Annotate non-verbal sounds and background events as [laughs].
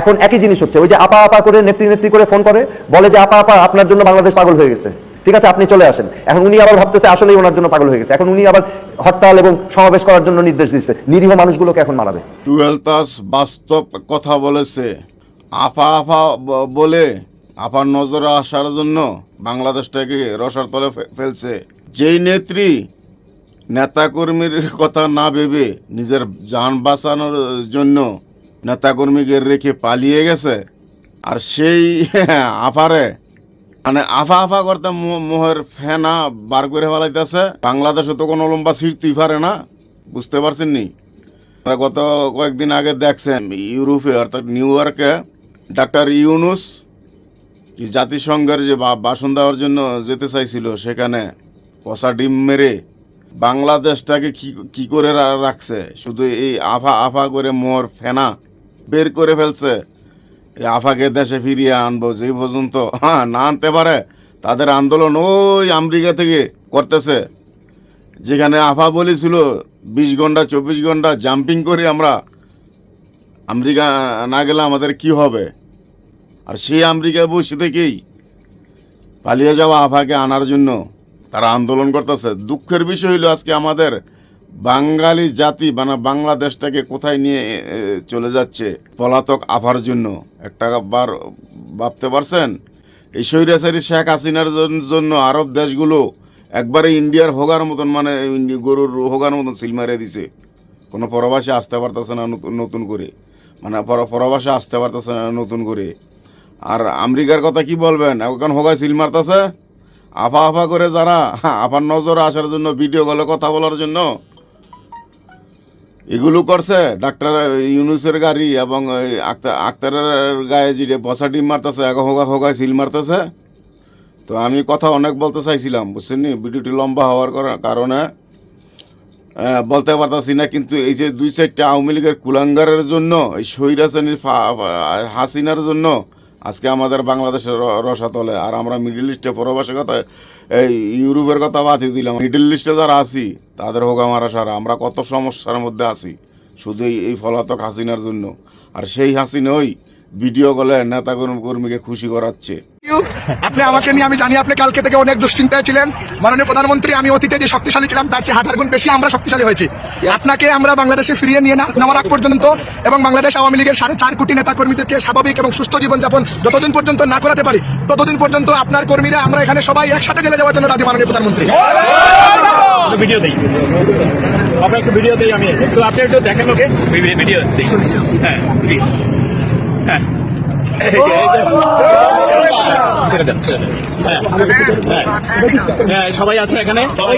এখন একই জিনিস হচ্ছে, ওই যে আপা আপা করে, নেত্রী নেত্রী করে ফোন করে, বলে যে, আপা আপা, আপনার জন্য বাংলাদেশ পাগল হয়ে গেছে। ঠিক আছে, আপনি চলে আসেন। এখন উনি আবার ভাবতেছে, আসলেই ওনার জন্য পাগল হয়ে গেছে। এখন উনি আবার হরতাল এবং সমাবেশ করার জন্য নির্দেশ দিচ্ছে। নিরীহ মানুষগুলোকে এখন মারাবে। টুয়েলতাস বাস্তব কথা বলেছে। আফা আফা বলে আফার নজরে আসার জন্য বাংলাদেশটাকে রসার তলে ফেলছে। যেই নেত্রী নেতাকর্মীর কথা না ভেবে নিজের যান বাঁচানোর জন্য নেতাকর্মীকে রেখে পালিয়ে গেছে, আর সেই [laughs] আফারে। মানে আফা আফা করতে মোহের ফেনা বার করে ফেলাইতেছে। বাংলাদেশে তো কোনো লম্বা ছিঁড়তেই পারে না, বুঝতে পারছেন নি? গত কয়েকদিন আগে দেখছেন, ইউরোপে অর্থাৎ নিউ ইয়র্কে ডাক্তার ইউনুস জাতিসংঘের যে বা- ভাষণ দেওয়ার জন্য যেতে চাইছিল, সেখানে পশা ডিম মেরে বাংলাদেশটাকে কি কি করে রাখছে? শুধু এই আফা আফা করে মোর ফেনা বের করে ফেলছে। আফাকে দেশে ফিরিয়ে আনব যে পর্যন্ত হ্যাঁ না আনতে পারে, তাদের আন্দোলন ওই আমেরিকা থেকে করতেছে। যেখানে আফা বলেছিল, বিশ ঘণ্টা, চব্বিশ ঘণ্টা জাম্পিং করি আমরা আমেরিকা না গেলে আমাদের কি হবে? আর সেই আমেরিকায় বসে থেকেই পালিয়ে যাওয়া আফাকে আনার জন্য তারা আন্দোলন করতেছে। দুঃখের বিষয় হলো আজকে আমাদের বাঙালি জাতি মানে বাংলাদেশটাকে কোথায় নিয়ে চলে যাচ্ছে? পলাতক আফার জন্য। একটা বার ভাবতে পারছেন? এই স্বৈরাচারী শেখ হাসিনার জন্য আরব দেশগুলো একবারে ইন্ডিয়ার হোগার মতন মানে গরুর হোগার মতন সিল মারে দিছে। কোনো পরবাসে আসতে পারতেছে না নতুন করে। মানে পর- পরবাসে আসতে পারতেছে না নতুন করে। আর আমেরিকার কথা কি বলবেন? এখন হোগায় সিল মারতেছে? আফা আফা করে যারা আফার নজরে আসার জন্য, ভিডিও কলে কথা বলার জন্য এগুলো করছে, ডাক্তার ইউনুসের গাড়ি এবং আক্তার আক্তারের গায়ে যে বসা ডিম মারতেছে এক হোগা হোগায় সিল মারতেছে। তো আমি কথা অনেক বলতে চাইছিলাম, বুঝছেন নি? ভিডিওটি লম্বা হওয়ার করা- কারণে বলতে পারতাছি না, কিন্তু এই যে দুই চারটা আওয়ামী লীগের কুলাঙ্গারের জন্য, এই ফা- ফা- হাসিনার জন্য আজকে আমাদের বাংলাদেশের রসাতলে, আর আমরা মিডিল ইস্টে পরবাসের কথা, এই ইউরোপের কথা বাতিল দিলাম। মিডিল ইস্টে যারা আছি, তাদের হোক আমার সারা। আমরা কত সমস্যার মধ্যে আছি, শুধু এই এই ফলাতক হাসিনার জন্য। আর সেই হাসিনাই ভিডিও কলে নেতা কর্মীকে খুশি করাচ্ছে। আপনি আমাকে নিয়ে আমি জানি আপনি কালকে থেকে অনেক দুশ্চিন্তায় ছিলেন। মাননীয় প্রধানমন্ত্রী আমি অতীতে যে শক্তিশালী ছিলাম তার চেয়ে হাজার গুণ বেশি আমরা শক্তিশালী হয়েছি। আপনাকে আমরা বাংলাদেশে ফিরিয়ে নিয়ে না নেওয়ার আগ পর্যন্ত এবং বাংলাদেশ আওয়ামী লীগের সাড়ে চার কোটি নেতা কর্মীদেরকে স্বাভাবিক এবং সুস্থ জীবনযাপন যতদিন পর্যন্ত না করাতে পারি ততদিন পর্যন্ত আপনার কর্মীরা আমরা এখানে সবাই একসাথে জেলে যাওয়ার জন্য রাজি মাননীয় প্রধানমন্ত্রী। ভিডিও দেই আপনার একটু ভিডিও দেই আমি। একটু আপনি একটু দেখেন ওকে ভিডিও হ্যাঁ প্লিজ হ্যাঁ। যে। ছেড়ে দেন। হ্যাঁ, হ্যাঁ। হ্যাঁ, সবাই আছে এখানে সবাই